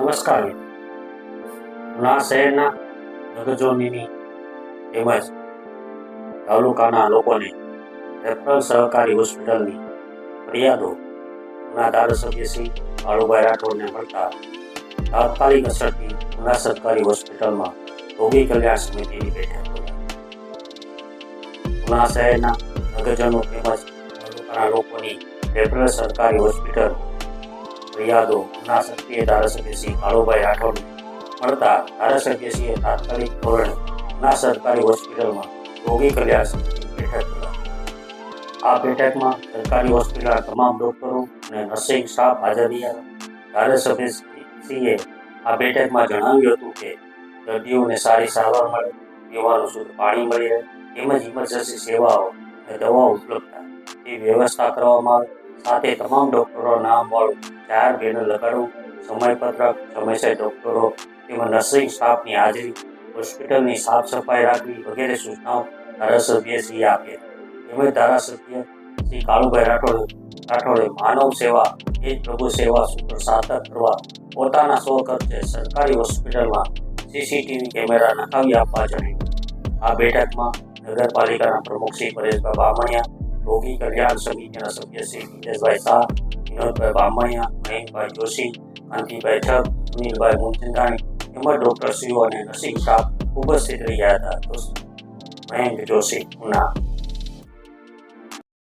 નમસ્કાર. ઉના શહેરના નગરજોની તેમજ તાલુકાના લોકોને રેફરલ સહકારી હોસ્પિટલની ફરિયાદો ઉના ધારાસભ્ય શ્રી કાળુભાઈ રાઠોડને મળતા તાત્કાલિક અસરથી ઉના સરકારી હોસ્પિટલમાં રોગી કલ્યાણ સમિતિની બેઠક બોલાવી. ઉના શહેરના નગરજનો તેમજ તાલુકાના લોકોની રેફરલ સરકારી હોસ્પિટલ ફરિયાદો ધારાસભ્ય શ્રી કાળુભાઈ રાઠોડ મળતા ધારાસભ્યશ્રીએ તાત્કાલિક ધોરણે ના સરકારી હોસ્પિટલમાં રોગી કલ્યાણ સમિતિની બેઠક આ બેઠકમાં સરકારી હોસ્પિટલના તમામ ડોક્ટરો અને નર્સિંગ સ્ટાફ હાજર રહ્યા. ધારાસભ્યશ્રીએ આ બેઠકમાં જણાવ્યું હતું કે દર્દીઓને સારી સારવાર મળે પીવાનું શુદ્ધ પાણી મળી રહે તેમજ ઇમરજન્સી સેવાઓ અને દવાઓ ઉપલબ્ધ થાય. તે વ્યવસ્થા કરવામાં આવે. સાથે તમામ ડોક્ટરો નામવાળું જાહેર બેનર લગાડવું, સમયપત્રક, સમયસર ડોક્ટરો તેમજ નર્સિંગ સ્ટાફની હાજરી, હોસ્પિટલની સાફ સફાઈ રાખવી વગેરે સૂચનાઓ ધારાસભ્ય શ્રી આપે તેમજ ધારાસભ્ય શ્રી કાળુભાઈ રાઠોડ રાઠોડે માનવ સેવા, એ પ્રભુ સેવા સૂત્ર સાર્થક કરવા પોતાના સ્વ ખર્ચે સરકારી હોસ્પિટલમાં સીસીટીવી કેમેરા નખાવી આપવા જણાવ્યું. આ બેઠકમાં નગરપાલિકાના પ્રમુખ શ્રી પરેશભાઈ બામણિયા રોગી કલ્યાણ સમિતિના સભ્ય શ્રી નીલેશભાઈ શાહ વિનોદભાઈ બામણિયા મહેશભાઈ જોશી કાંતિભાઈ ઠગ, સુનિલભાઈ મુંચંદાણી તેમજ ડોક્ટર શ્રીઓ અને નર્સિંગ સ્ટાફ ઉપસ્થિત રહ્યા હતા. મહેન્દ્ર જોશી, ઉના.